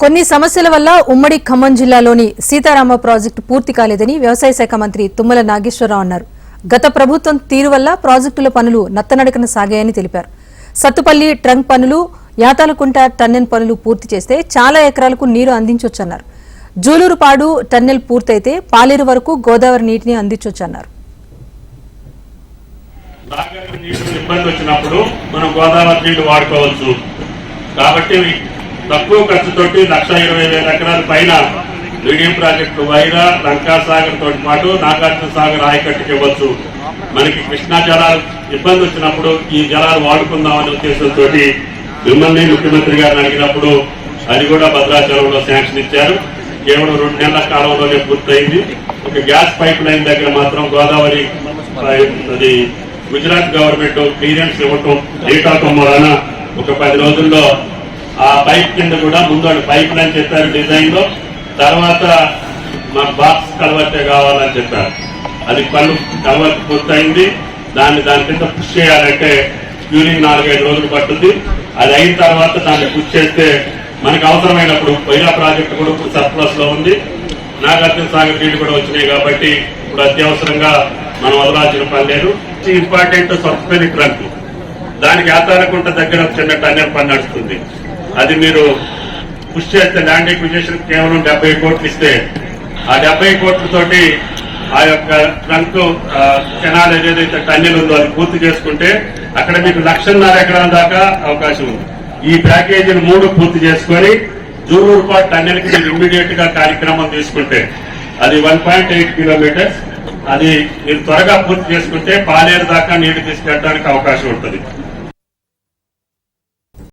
కొన్ని సమస్యల వల్ల ఉమ్మడి ఖమ్మం జిల్లాలోని సీతారామ ప్రాజెక్టు పూర్తి కాలేదని వ్యవసాయ శాఖ మంత్రి తుమ్మల నాగేశ్వరరావు అన్నారు. గత ప్రభుత్వం తీరు వల్ల ప్రాజెక్టుల పనులు నత్తనడకన సాగాయని తెలిపారు. సత్తుపల్లి ట్రంక్ పనులు యాతాలకుంట టన్నెల్ పనులు పూర్తి చేస్తే చాలా ఎకరాలకు నీరు అందించొచ్చన్నారు. జూలూరుపాడు టన్నెల్ పూర్తయితే పాలేరు వరకు గోదావరి నీటిని అందించొచ్చన్నారు. ఇబ్బంది వచ్చినప్పుడు మనం గోదావరి నీళ్ళు వాడుకోవచ్చు. కాబట్టి తక్కువ ఖర్చుతోటి లక్ష ఇరవై వేల ఎకరాల పైన మీడియం ప్రాజెక్టు వైరా లంకాసాగర్ తోటి పాటు నాగార్జున సాగర్ ఆయకట్టుకి ఇవ్వచ్చు. మనకి కృష్ణా జలాలు ఇబ్బంది వచ్చినప్పుడు ఈ జలాలు వాడుకుందామనే ఉద్దేశంతో మిమ్మల్ని ముఖ్యమంత్రి గారిని అడిగినప్పుడు అది కూడా భద్రాచలంలో శాంక్షన్ ఇచ్చారు. కేవలం రెండు నెలల కాలంలోనే పూర్తయింది. ఒక గ్యాస్ పైప్ లైన్ దగ్గర మాత్రం గోదావరి అది గుజరాత్ గవర్నమెంట్ క్లియరెన్స్ ఇవ్వటం లేట్ అవటం వలన ఒక పది రోజుల్లో ఆ పైప్ కింద కూడా ముందు పైప్ లైన్ చెప్పారు డిజైన్లో. తర్వాత మాకు బాక్స్ కలవతే కావాలని చెప్పారు. అది పనులు కలవతి పూర్తయింది. దాన్ని దాని కింద పుష్ చేయాలంటే క్యూరింగ్ నాలుగైదు రోజులు పట్టుద్ది అది అయిన తర్వాత దాన్ని పుష్ చేస్తే మనకు అవసరమైనప్పుడు పైలా ప్రాజెక్టు కూడా ఇప్పుడు సర్ప్లస్లో ఉంది. నాగార్జున సాగర్ నీళ్ళు కూడా వచ్చినాయి కాబట్టి ఇప్పుడు అత్యవసరంగా మనం వదలాల్సిన పని లేదు. ఇంపార్టెంట్ సబ్సిడీ ట్రంక్ దానికి ఆధారకుంట దగ్గర చిన్న టన్నెల్ పని నడుస్తుంది. అది మీరు పుష్ చేస్తే ల్యాండ్ ఎక్విజిషన్ కేవలం డెబ్బై కోట్లు ఇస్తే ఆ డెబ్బై కోట్లతోటి ఆ యొక్క ట్రంక్ కెనాల్ ఏదైతే టన్నెల్ ఉందో అది పూర్తి చేసుకుంటే అక్కడ మీకు లక్షన్నర ఎకరాల దాకా అవకాశం ఉంది. ఈ ప్యాకేజీని మూడు పూర్తి చేసుకొని జూరూరుపాటు టన్నెల్కి మీరు ఇమ్మీడియట్గా కార్యక్రమం తీసుకుంటే అది వన్ పాయింట్ ఎయిట్ కిలోమీటర్స్. అది మీరు త్వరగా పూర్తి చేసుకుంటే పాలేరు దాకా నీళ్ళు తీసుకెళ్ళడానికి అవకాశం ఉంటుంది.